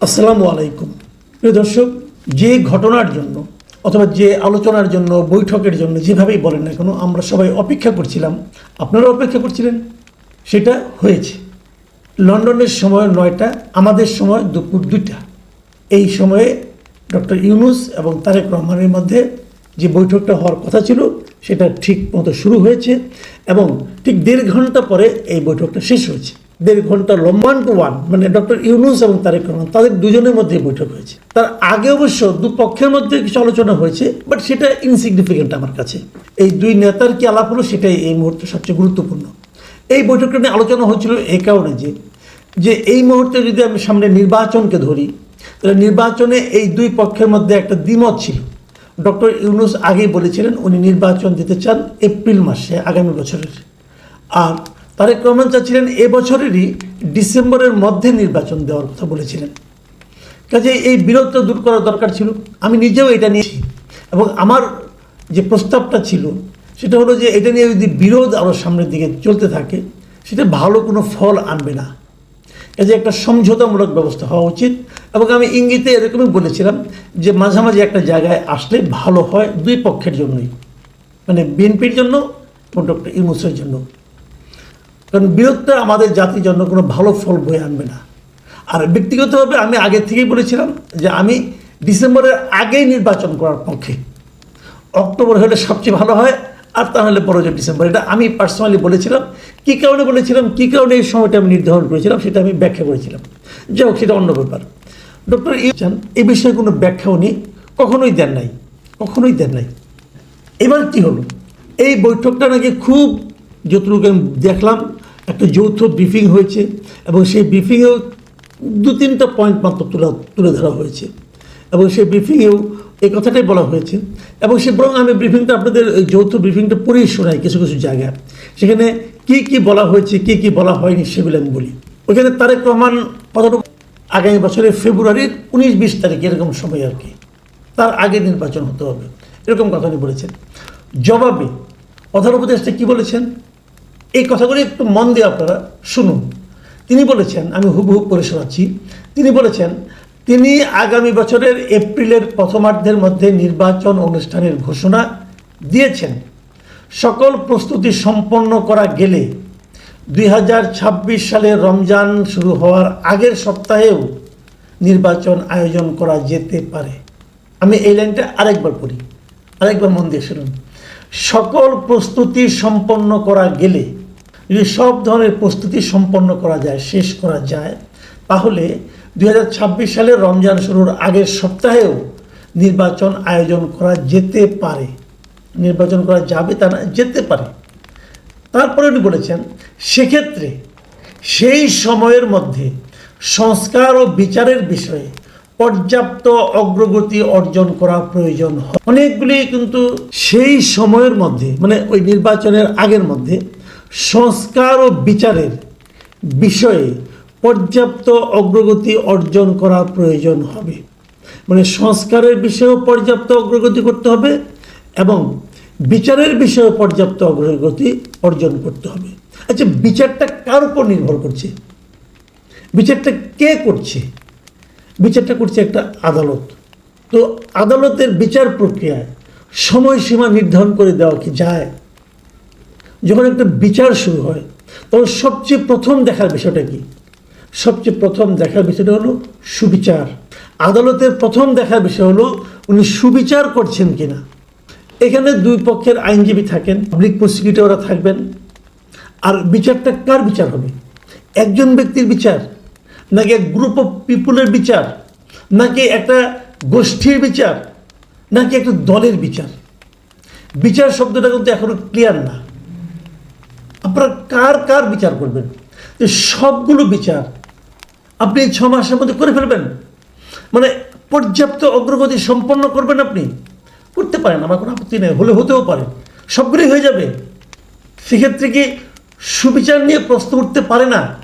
আসসালামু আলাইকুম। প্রিয় দর্শক, যে ঘটনার জন্য অথবা যে আলোচনার জন্য, বৈঠকের জন্য যেভাবেই বলেন না কেন, আমরা সবাই অপেক্ষা করছিলাম। আপনারা অপেক্ষা করছিলেন? সেটা হয়েছে। লন্ডনের সময় নয়টা, আমাদের সময় দুপুর দুইটা। এই সময়ে ডক্টর ইউনুস এবং তারেক রহমানের মধ্যে যে বৈঠকটা হওয়ার কথা ছিল, সেটা ঠিক মতো শুরু হয়েছে এবং ঠিক দেড় ঘণ্টা পরে এই বৈঠকটা শেষ হয়েছে। দেড় ঘণ্টা লম্বান টু ওয়ান মানে ডক্টর ইউনুস এবং তারেক রহমান, তাদের দুজনের মধ্যে বৈঠক হয়েছে। তার আগে অবশ্য দুপক্ষের মধ্যে কিছু আলোচনা হয়েছে বাট সেটা ইনসিগনিফিকেন্ট আমার কাছে। এই দুই নেতার কি আলাপ হলো সেটাই এই মুহূর্তে সবচেয়ে গুরুত্বপূর্ণ। এই বৈঠকটা নিয়ে আলোচনা হয়েছিল এই কারণে যে যে এই মুহূর্তে যদি আমি সামনে নির্বাচনকে ধরি, তাহলে নির্বাচনে এই দুই পক্ষের মধ্যে একটা দ্বিমত ছিল। ডক্টর ইউনুস আগেই বলেছিলেন, উনি নির্বাচন দিতে চান এপ্রিল মাসে, আগামী বছরের। আর তারেক রহমান চাচ্ছিলেন এ বছরেরই ডিসেম্বরের মধ্যে নির্বাচন দেওয়ার কথা বলেছিলেন। কাজে এই বিরোধটা দূর করা দরকার ছিল। আমি নিজেও এটা নিয়েছি এবং আমার যে প্রস্তাবটা ছিল, সেটা হলো যে এটা নিয়ে যদি বিরোধ আরও সামনের দিকে চলতে থাকে, সেটা ভালো কোনো ফল আনবে না। কাজে একটা সমঝোতামূলক ব্যবস্থা হওয়া উচিত এবং আমি ইঙ্গিতে এরকমই বলেছিলাম যে মাঝামাঝি একটা জায়গায় আসলে ভালো হয় দুই পক্ষের জন্যই। মানে বিএনপির জন্য এবং ডক্টর ইউনুসের জন্য। কারণ বিরোধটা আমাদের জাতির জন্য কোনো ভালো ফল বয়ে আনবে না। আর ব্যক্তিগতভাবে আমি আগে থেকেই বলেছিলাম যে আমি ডিসেম্বরের আগেই নির্বাচন করার পক্ষে। অক্টোবর হলে সবচেয়ে ভালো হয়, আর তা হলে বড় যে ডিসেম্বর। এটা আমি পার্সোনালি বলেছিলাম। কী কারণে বলেছিলাম? কী কারণে এই সময়টা আমি নির্ধারণ করেছিলাম? সেটা আমি ব্যাখ্যা করেছিলাম। যাই হোক, সেটা অন্য ব্যাপার। ডক্টর ইউচান এ বিষয়ে কোনো ব্যাখ্যা উনি কখনোই দেন নাই। কখনোই দেন নাই। এবার কি হলো? এই বৈঠকটা নাকি খুব যতটুকু আমি দেখলাম, একটা যৌথ ব্রিফিং হয়েছে এবং সেই ব্রিফিংয়েও দু তিনটা পয়েন্ট মাত্র তুলে তুলে ধরা হয়েছে। এবং সেই ব্রিফিংয়েও এই কথাটাই বলা হয়েছে। এবং সে বরং আমি ব্রিফিংটা আপনাদের যৌথ ব্রিফিংটা পড়েই শোনাই কিছু কিছু জায়গায়। সেখানে কি কি বলা হয়েছে, কি কি বলা হয়নি সেগুলো আমি বলি। ওইখানে তারেক রহমান কতটুকু আগামী বছরের ফেব্রুয়ারির উনিশ বিশ তারিখ এরকম সময় আর কি। তার আগে নির্বাচন হতে হবে। এরকম কথা উনি বলেছেন। জবাবে প্রধান উপদেষ্টা কী বলেছেন? এই কথাগুলি একটু মন দিয়ে আপনারা শুনুন। তিনি বলেছেন, আমি হুবহু করে শোনাচ্ছি, তিনি বলেছেন, তিনি আগামী বছরের এপ্রিলের প্রথমার্ধের মধ্যে নির্বাচন অনুষ্ঠানের ঘোষণা দিয়েছেন। সকল প্রস্তুতি সম্পন্ন করা গেলে দুই সালের রমজান শুরু হওয়ার আগের সপ্তাহেও নির্বাচন আয়োজন করা যেতে পারে। আমি এই লাইনটা আরেকবার পড়ি, আরেকবার মন দিয়ে শুনুন। সকল প্রস্তুতি সম্পন্ন করা গেলে যদি সব ধরনের প্রস্তুতি সম্পন্ন করা যায়, শেষ করা যায়, তাহলে দু হাজার ছাব্বিশ সালের রমজান শুরুর আগের সপ্তাহেও নির্বাচন আয়োজন করা যেতে পারে। নির্বাচন করা যাবে তা না, যেতে পারে। তারপরে উনি বলেছেন, সেক্ষেত্রে সেই সময়ের মধ্যে সংস্কার ও বিচারের বিষয়ে পর্যাপ্ত অগ্রগতি অর্জন করা প্রয়োজন হয়। অনেকগুলি কিন্তু সেই সময়ের মধ্যে মানে ওই নির্বাচনের আগের মধ্যে সংস্কার ও বিচারের বিষয়ে পর্যাপ্ত অগ্রগতি অর্জন করা প্রয়োজন হবে। মানে সংস্কারের বিষয়েও পর্যাপ্ত অগ্রগতি করতে হবে এবং বিচারের বিষয়েও পর্যাপ্ত অগ্রগতি অর্জন করতে হবে। আচ্ছা বিচারটা কার উপর নির্ভর করছে? বিচারটা কে করছে? বিচারটা করছে একটা আদালত। তো আদালতের বিচার প্রক্রিয়ায় সময়সীমা নির্ধারণ করে দেওয়া কি যায়? যখন একটা বিচার শুরু হয়, তখন সবচেয়ে প্রথম দেখার বিষয়টা কি? সবচেয়ে প্রথম দেখার বিষয়টা হলো সুবিচার। আদালতের প্রথম দেখার বিষয় হলো উনি সুবিচার করছেন কিনা। এখানে দুই পক্ষের আইনজীবী থাকেন, পাবলিক প্রসিকিউটররা থাকবেন। আর বিচারটা কার বিচার হবে? একজন ব্যক্তির বিচার, নাকি এক গ্রুপ অফ পিপুলের বিচার, নাকি একটা গোষ্ঠীর বিচার, নাকি একটা দলের বিচার? বিচার শব্দটা কিন্তু এখনও ক্লিয়ার না। আপনারা কার কার বিচার করবেন? যে সবগুলো বিচার আপনি ছ মাসের মধ্যে করে ফেলবেন। মানে পর্যাপ্ত অগ্রগতি সম্পন্ন করবেন আপনি। করতে পারেন, আমার কোনো আপত্তি নেই, হলে হতেও পারে। সবগুলোই হয়ে যাবে। সেক্ষেত্রে কি সুবিচার নিয়ে প্রশ্ন উঠতে পারে না?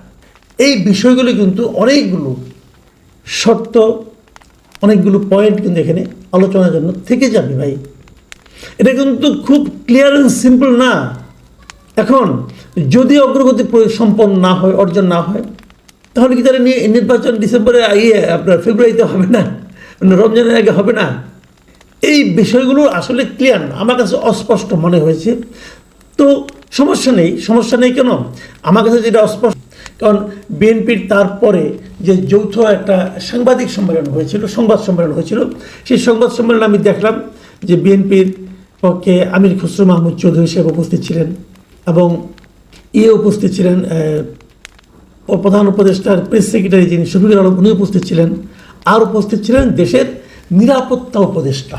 এই বিষয়গুলো কিন্তু অনেকগুলো শর্ত, অনেকগুলো পয়েন্ট কিন্তু এখানে আলোচনার জন্য থেকে যাবে ভাই। এটা কিন্তু খুব ক্লিয়ার অ্যান্ড সিম্পল না। এখন যদি অগ্রগতি সম্পন্ন না হয়, অর্জন না হয়, তাহলে কি তারা নির্বাচন ডিসেম্বরে ইয়ে আপনার ফেব্রুয়ারিতে হবে না? মানে রমজানের আগে হবে না? এই বিষয়গুলো আসলে ক্লিয়ার না। আমার কাছে অস্পষ্ট মনে হয়েছে। তো সমস্যা নেই। সমস্যা নেই কেন? আমার কাছে যেটা অস্পষ্ট, কারণ বিএনপির তারপরে যে যৌথ একটা সাংবাদিক সম্মেলন হয়েছিল, সংবাদ সম্মেলন হয়েছিল, সেই সংবাদ সম্মেলনে আমি দেখলাম যে বিএনপির পক্ষে আমির খসরু মাহমুদ চৌধুরী সাহেব উপস্থিত ছিলেন। এবং ইয়ে উপস্থিত ছিলেন প্রধান উপদেষ্টার প্রেস সেক্রেটারি যিনি শফিকুল আলম উনি উপস্থিত ছিলেন। আর উপস্থিত ছিলেন দেশের নিরাপত্তা উপদেষ্টা।